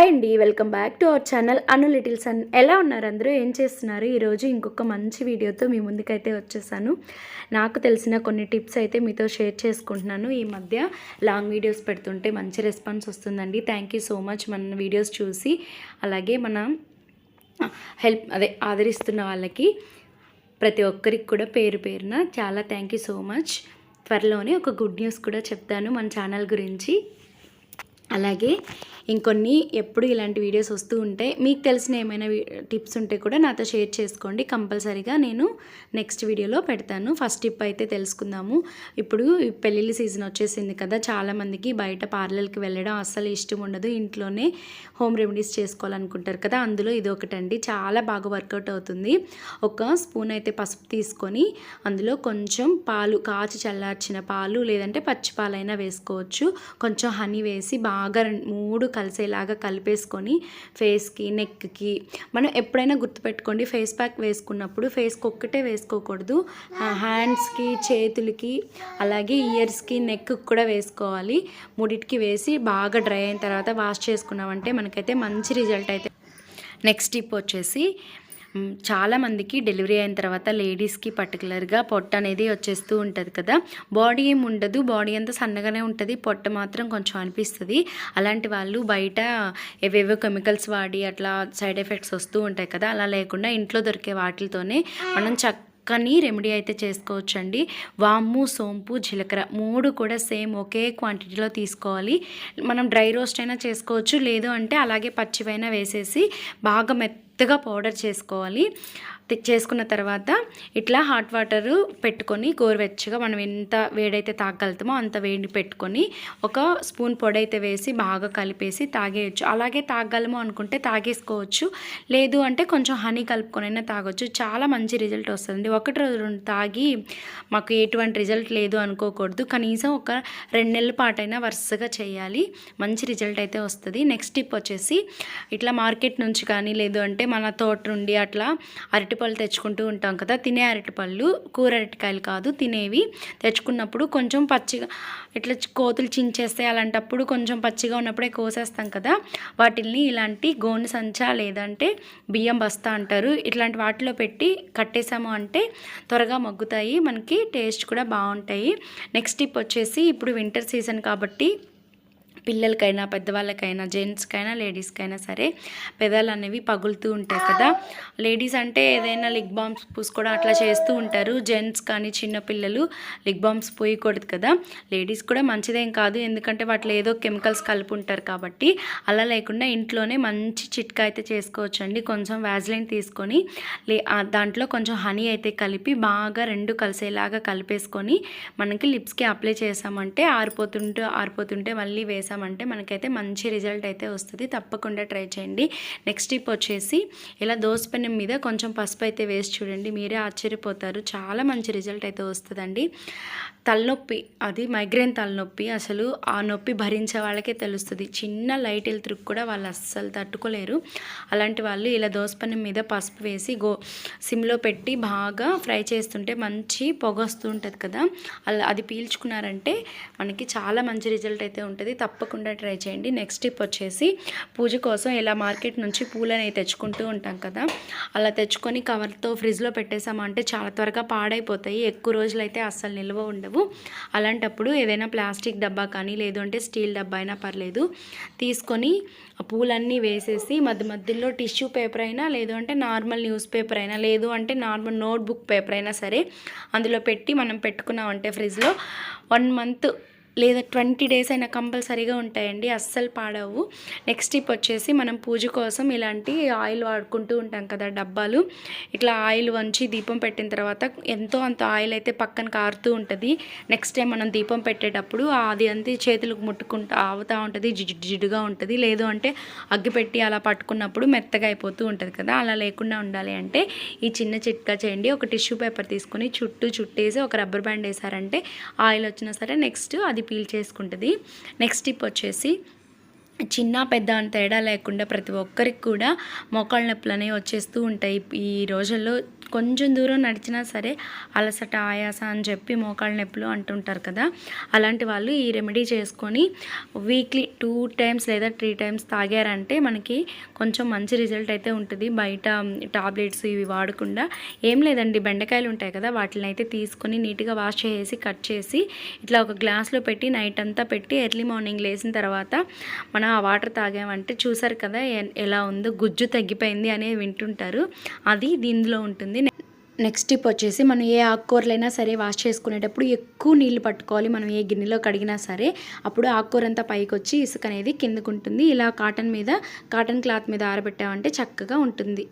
Hi అండి welcome back to our channel Anu little sun. ఎలా ఉన్నారు అందరూ? ఏం చేస్తున్నారు? ఈరోజు ఇంకొక మంచి వీడియోతో మీ ముందుకైతే వచ్చేసాను. నాకు తెలిసిన కొన్ని టిప్స్ అయితే మీతో షేర్ చేసుకుంటున్నాను. ఈ మధ్య లాంగ్ వీడియోస్ పెడుతుంటే మంచి రెస్పాన్స్ వస్తుందండి. థ్యాంక్ యూ సో మచ్ మన వీడియోస్ చూసి అలాగే మన హెల్ప్ అదే ఆదరిస్తున్న వాళ్ళకి ప్రతి ఒక్కరికి కూడా పేరు పేరున చాలా థ్యాంక్ యూ సో మచ్ త్వరలోనే ఒక గుడ్ న్యూస్ కూడా చెప్తాను మన ఛానల్ గురించి. అలాగే ఇంకొన్ని ఎప్పుడు ఇలాంటి వీడియోస్ వస్తూ ఉంటాయి మీకు తెలిసిన ఏమైనా టిప్స్ ఉంటే కూడా నాతో షేర్ చేసుకోండి. కంపల్సరీగా నేను నెక్స్ట్ వీడియోలో పెడతాను. ఫస్ట్ టిప్ అయితే తెలుసుకుందాము. ఇప్పుడు పెళ్ళిళ్ళ సీజన్ వచ్చేసింది కదా చాలామందికి బయట పార్లర్కి వెళ్ళడం అస్సలు ఇష్టం ఉండదు. ఇంట్లోనే హోమ్ రెమెడీస్ చేసుకోవాలనుకుంటారు కదా అందులో ఇది ఒకటండి. చాలా బాగా వర్కౌట్ అవుతుంది. ఒక స్పూన్ అయితే పసుపు తీసుకొని అందులో కొంచెం పాలు కాచి చల్లార్చిన పాలు లేదంటే పచ్చి పాలైనా వేసుకోవచ్చు. కొంచెం హనీ వేసి బాగా రెండు- మూడు కలిసేలాగా కలిపేసుకొని ఫేస్కి నెక్కి మనం ఎప్పుడైనా గుర్తుపెట్టుకోండి ఫేస్ ప్యాక్ వేసుకున్నప్పుడు ఫేస్కి ఒక్కటే వేసుకోకూడదు. హ్యాండ్స్కి చేతులకి అలాగే ఇయర్స్కి నెక్ కూడా వేసుకోవాలి. మూడిటికి వేసి బాగా డ్రై అయిన తర్వాత వాష్ చేసుకున్నామంటే మనకైతే మంచి రిజల్ట్ అయితే. నెక్స్ట్ టిప్ వచ్చేసి చాలామందికి డెలివరీ అయిన తర్వాత లేడీస్కి పర్టికులర్గా పొట్ట అనేది వచ్చేస్తూ ఉంటుంది కదా. బాడీ ఏమి ఉండదు. బాడీ అంతా సన్నగానే ఉంటుంది. పొట్ట మాత్రం కొంచెం అనిపిస్తుంది. అలాంటి వాళ్ళు బయట ఏవేవో కెమికల్స్ వాడి అట్లా సైడ్ ఎఫెక్ట్స్ వస్తూ ఉంటాయి కదా. అలా లేకుండా ఇంట్లో దొరికే వాటితోనే మనం చక్క చక్కని రెమెడీ అయితే చేసుకోవచ్చండి. వాము సోంపు జీలకర్ర మూడు కూడా సేమ్ ఒకే క్వాంటిటీలో తీసుకోవాలి. మనం డ్రై రోస్ట్ అయినా చేసుకోవచ్చు. లేదు అంటే అలాగే పచ్చివైనా వేసేసి బాగా మెత్త మెత్తగా పౌడర్ చేసుకోవాలి. చేసుకున్న తర్వాత ఇట్లా హాట్ వాటర్ పెట్టుకొని గోరువెచ్చగా మనం ఎంత వేడైతే తాగలుగుతామో అంత వేడి పెట్టుకొని ఒక స్పూన్ పొడి అయితే వేసి బాగా కలిపేసి తాగేయచ్చు. అలాగే తాగలము అనుకుంటే తాగేసుకోవచ్చు. లేదు అంటే కొంచెం హనీ కలుపుకొనైనా తాగొచ్చు. చాలా మంచి రిజల్ట్ వస్తుంది ఒకటి రోజు రెండు తాగి మాకు ఎటువంటి రిజల్ట్ లేదు అనుకోకూడదు. కనీసం ఒక రెండు నెలల పాటైనా వరుసగా చేయాలి. మంచి రిజల్ట్ అయితే వస్తుంది. నెక్స్ట్ టిప్ వచ్చేసి ఇట్లా మార్కెట్ నుంచి కానీ లేదు అంటే మన తోట నుండి అట్లా అరటిపళ్ళు తెచ్చుకుంటూ ఉంటాం కదా తినే అరటిపళ్ళు కూర అరటికాయలు కాదు తినేవి. తెచ్చుకున్నప్పుడు కొంచెం పచ్చిగా ఇట్లా కోతులు చించేస్తే అలాంటప్పుడు కొంచెం పచ్చిగా ఉన్నప్పుడే కోసేస్తాం కదా. వాటిల్ని ఇలాంటి గోను సంచా లేదంటే బియ్యం బస్తా అంటారు. ఇట్లాంటి వాటిలో పెట్టి కట్టేసాము అంటే త్వరగా మగ్గుతాయి. మనకి టేస్ట్ కూడా బాగుంటాయి. నెక్స్ట్ టిప్ వచ్చేసి ఇప్పుడు వింటర్ సీజన్ కాబట్టి పిల్లలకైనా పెద్దవాళ్ళకైనా జెంట్స్కైనా లేడీస్కైనా సరే పెదాలు అనేవి పగులుతూ ఉంటాయి కదా. లేడీస్ అంటే ఏదైనా లిగ్ బామ్స్ పూసుకోవడం అట్లా చేస్తూ ఉంటారు. జెంట్స్ కానీ చిన్నపిల్లలు లిగ్ బామ్స్ పోయకూడదు కదా. లేడీస్ కూడా మంచిదేం కాదు. ఎందుకంటే వాటిలో ఏదో కెమికల్స్ కలిపి ఉంటారు కాబట్టి అలా లేకుండా ఇంట్లోనే మంచి చిట్కా అయితే చేసుకోవచ్చండి. కొంచెం వ్యాజ్లైన్ తీసుకొని లే దాంట్లో కొంచెం హనీ అయితే కలిపి బాగా రెండు కలిసేలాగా కలిపేసుకొని మనకి లిప్స్కి అప్లై చేసామంటే ఆరిపోతుంటే ఆరిపోతుంటే మళ్ళీ వేసామంటే మనకైతే మంచి రిజల్ట్ అయితే వస్తుంది. తప్పకుండా ట్రై చేయండి. నెక్స్ట్ టిప్ వచ్చేసి ఇలా దోసపెనం మీద కొంచెం పసుపు అయితే వేసి చూడండి. మీరే ఆశ్చర్యపోతారు. చాలా మంచి రిజల్ట్ అయితే వస్తుందండి. తలనొప్పి అది మైగ్రేన్ తలనొప్పి అసలు ఆ నొప్పి భరించే వాళ్ళకే తెలుస్తుంది. చిన్న లైట్ వెళ్తురుకు కూడా వాళ్ళు అస్సలు తట్టుకోలేరు. అలాంటి వాళ్ళు ఇలా దోసపన్నం మీద పసుపు వేసి గో సిమ్లో పెట్టి బాగా ఫ్రై చేస్తుంటే మంచి పొగ వస్తూ ఉంటుంది కదా. అలా అది పీల్చుకున్నారంటే మనకి చాలా మంచి రిజల్ట్ అయితే ఉంటుంది. తప్పకుండా ట్రై చేయండి. నెక్స్ట్ టిప్ వచ్చేసి పూజ కోసం ఇలా మార్కెట్ నుంచి పూలని తెచ్చుకుంటూ ఉంటాం కదా. అలా తెచ్చుకొని కవర్తో ఫ్రిడ్జ్లో పెట్టేసామంటే చాలా త్వరగా పాడైపోతాయి. ఎక్కువ రోజులు అయితే అస్సలు నిల్వ ఉండవు. అలాంటప్పుడు ఏదైనా ప్లాస్టిక్ డబ్బా కానీ లేదంటే స్టీల్ డబ్బా అయినా పర్లేదు. తీసుకొని ఆ పూలన్నీ వేసేసి మధ్య మధ్యలో టిష్యూ పేపర్ అయినా లేదు అంటే నార్మల్ న్యూస్ పేపర్ అయినా లేదు అంటే నార్మల్ నోట్బుక్ పేపర్ అయినా సరే అందులో పెట్టి మనం పెట్టుకున్నామంటే ఫ్రిడ్జ్లో వన్ మంత్ లేదా ట్వంటీ డేస్ అయినా కంపల్సరీగా ఉంటాయండి అస్సలు పాడవు. నెక్స్ట్ టిప్ వచ్చేసి మనం పూజ కోసం ఇలాంటి ఆయిల్ వాడుకుంటూ ఉంటాం కదా డబ్బాలు. ఇట్లా ఆయిల్ వంచి దీపం పెట్టిన తర్వాత ఎంతో అంత ఆయిల్ అయితే పక్కన కారుతూ ఉంటుంది. నెక్స్ట్ టైం మనం దీపం పెట్టేటప్పుడు అది అంతే చేతులకు ముట్టుకుంటూ ఆవుతూ ఉంటుంది జిడ్డు జిడ్డుగా ఉంటుంది. లేదు అంటే అగ్గి పెట్టి అలా పట్టుకున్నప్పుడు మెత్తగా అయిపోతూ ఉంటుంది కదా అలా లేకుండా ఉండాలి అంటే ఈ చిన్న చిట్కా చేయండి. ఒక టిష్యూ పేపర్ తీసుకొని చుట్టూ చుట్టేసి ఒక రబ్బర్ బ్యాండ్ వేసారంటే ఆయిల్ వచ్చినా సరే నెక్స్ట్ అది పీల్ చేసుకుంటుంది. నెక్స్ట్ టిప్ వచ్చేసి చిన్న పెద్ద అని తేడా లేకుండా ప్రతి ఒక్కరికి కూడా మోకాళ్ళ నొప్పులు అనేవి వచ్చేస్తూ ఉంటాయి. ఈ రోజుల్లో కొంచెం దూరం నడిచినా సరే అలసట ఆయాస అని చెప్పి మోకాళ్ళ నొప్పులు అంటుంటారు కదా అలాంటి వాళ్ళు ఈ రెమెడీ చేసుకొని వీక్లీ టూ టైమ్స్ లేదా త్రీ టైమ్స్ తాగారంటే మనకి కొంచెం మంచి రిజల్ట్ అయితే ఉంటుంది. బయట టాబ్లెట్స్ ఇవి వాడకుండా ఏం లేదండి బెండకాయలు ఉంటాయి కదా వాటిని అయితే తీసుకొని నీట్గా వాష్ చేసి కట్ చేసి ఇట్లా ఒక గ్లాస్లో పెట్టి నైట్ అంతా పెట్టి ఎర్లీ మార్నింగ్ లేచిన తర్వాత మనం ఆ వాటర్ తాగామంటే చూసారు కదా ఎలా ఉందో గుజ్జు తగ్గిపోయింది అనేది వింటుంటారు. అది దీనిలో ఉంటుంది. నెక్స్ట్ టిప్ వచ్చేసి మనం ఏ ఆకుకూరలైనా సరే వాష్ చేసుకునేటప్పుడు ఎక్కువ నీళ్ళు పట్టుకోవాలి. మనం ఏ గిన్నెలో కడిగినా సరే అప్పుడు ఆకుకూర అంతా పైకి వచ్చి ఇసుక అనేది కిందకు ఉంటుంది ఇలా కాటన్ మీద కాటన్ క్లాత్ మీద ఆరబెట్టామంటే చక్కగా ఉంటుంది.